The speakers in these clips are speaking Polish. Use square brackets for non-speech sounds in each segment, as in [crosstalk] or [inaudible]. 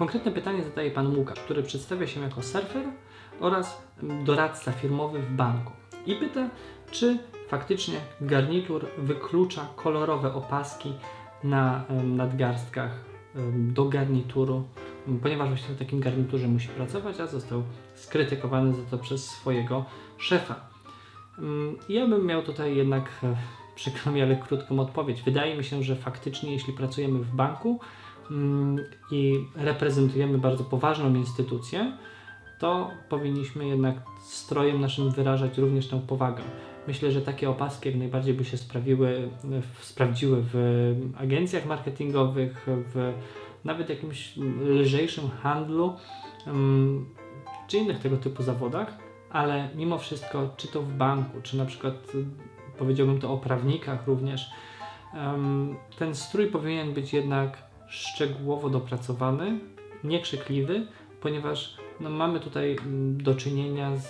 Konkretne pytanie zadaje pan Łukasz, który przedstawia się jako surfer oraz doradca firmowy w banku. I pyta, czy faktycznie garnitur wyklucza kolorowe opaski na nadgarstkach do garnituru, ponieważ właśnie w takim garniturze musi pracować, a został skrytykowany za to przez swojego szefa. Mm, Ja bym miał tutaj jednak, e, [laughs] przykro mi, ale krótką odpowiedź. Wydaje mi się, że faktycznie, jeśli pracujemy w banku i reprezentujemy bardzo poważną instytucję, to powinniśmy jednak strojem naszym wyrażać również tę powagę. Myślę, że takie opaski jak najbardziej by się sprawiły, sprawdziły w agencjach marketingowych, w nawet jakimś lżejszym handlu mm, czy innych tego typu zawodach, ale mimo wszystko, czy to w banku, czy na przykład powiedziałbym to o prawnikach również, ten strój powinien być jednak szczegółowo dopracowany, niekrzykliwy, ponieważ no, mamy tutaj mm, do czynienia z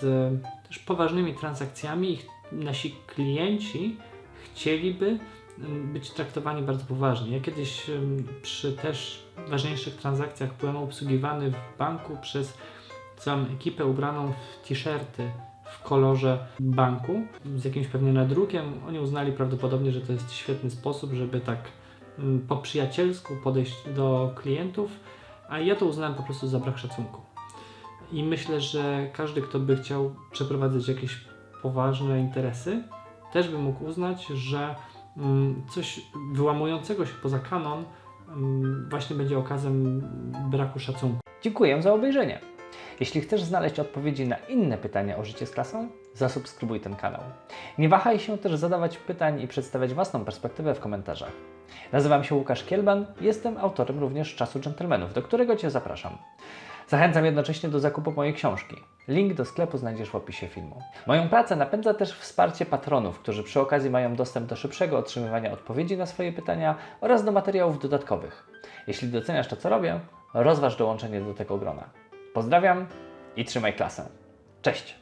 też poważnymi transakcjami i nasi klienci chcieliby mm, być traktowani bardzo poważnie. Ja kiedyś em, przy też ważniejszych transakcjach byłem obsługiwany w banku przez całą ekipę ubraną w t-shirty w kolorze banku z jakimś pewnie nadrukiem. Oni uznali prawdopodobnie, że to jest świetny sposób, żeby tak mm, po przyjacielsku podejść do klientów, a ja to uznałem po prostu za brak szacunku. I myślę, że każdy, kto by chciał przeprowadzać jakieś poważne interesy, też by mógł uznać, że mm, coś wyłamującego się poza kanon mm, właśnie będzie okazem braku szacunku. Dziękuję za obejrzenie. Jeśli chcesz znaleźć odpowiedzi na inne pytania o życie z klasą, zasubskrybuj ten kanał. Nie wahaj się też zadawać pytań i przedstawiać własną perspektywę w komentarzach. Nazywam się Łukasz Kielban, jestem autorem również Czasu Dżentelmenów, do którego Cię zapraszam. Zachęcam jednocześnie do zakupu mojej książki. Link do sklepu znajdziesz w opisie filmu. Moją pracę napędza też wsparcie patronów, którzy przy okazji mają dostęp do szybszego otrzymywania odpowiedzi na swoje pytania oraz do materiałów dodatkowych. Jeśli doceniasz to, co robię, rozważ dołączenie do tego grona. Pozdrawiam i trzymaj klasę. Cześć!